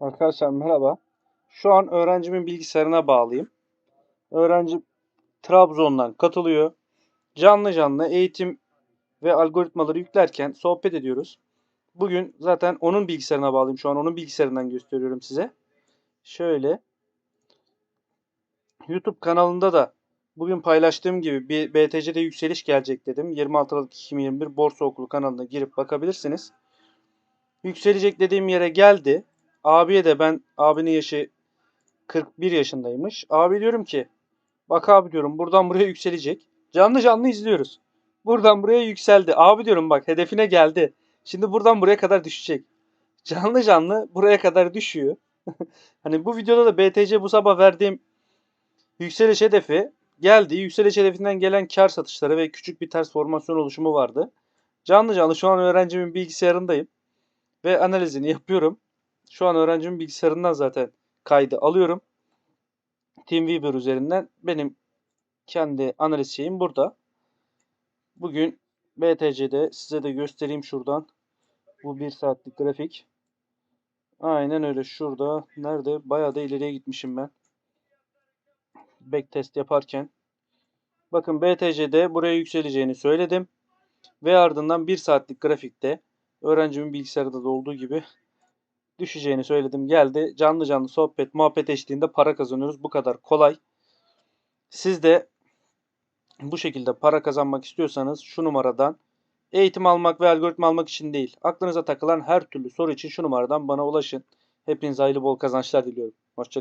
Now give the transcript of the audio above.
Arkadaşlar merhaba. Şu an öğrencimin bilgisayarına bağlıyım. Öğrenci Trabzon'dan katılıyor. Canlı canlı eğitim ve algoritmaları yüklerken sohbet ediyoruz. Bugün zaten onun bilgisayarına bağlıyım. Şu an onun bilgisayarından gösteriyorum size. Şöyle. YouTube kanalında da bugün paylaştığım gibi bir BTC'de yükseliş gelecek dedim. 26 Aralık 2021 Borsa Okulu kanalına girip bakabilirsiniz. Yükselecek dediğim yere geldi. Abiye de ben abinin yaşı 41 yaşındaymış. Abi diyorum ki bak abi diyorum buradan buraya yükselecek. Canlı canlı izliyoruz. Buradan buraya yükseldi. Abi diyorum bak hedefine geldi. Şimdi buradan buraya kadar düşecek. Canlı canlı buraya kadar düşüyor. hani bu videoda da BTC bu sabah verdiğim yükseliş hedefi geldi. Yükseliş hedefinden gelen kar satışları ve küçük bir ters formasyon oluşumu vardı. Canlı canlı şu an öğrencimin bilgisayarındayım ve analizini yapıyorum. Şu an öğrencimin bilgisayarından zaten kaydı alıyorum. TeamViewer üzerinden benim kendi analiz şeyim burada. Bugün BTC'de size de göstereyim şuradan. Bu bir saatlik grafik. Aynen öyle şurada. Nerede? Bayağı da ileriye gitmişim ben. Backtest yaparken. Bakın BTC'de buraya yükseleceğini söyledim. Ve ardından bir saatlik grafikte öğrencimin bilgisayarında da olduğu gibi düşeceğini söyledim. Geldi. Canlı canlı sohbet, muhabbet eşliğinde para kazanıyoruz. Bu kadar kolay. Siz de bu şekilde para kazanmak istiyorsanız şu numaradan eğitim almak ve algoritma almak için değil. Aklınıza takılan her türlü soru için şu numaradan bana ulaşın. Hepinize hayırlı bol kazançlar diliyorum. Hoşçakalın.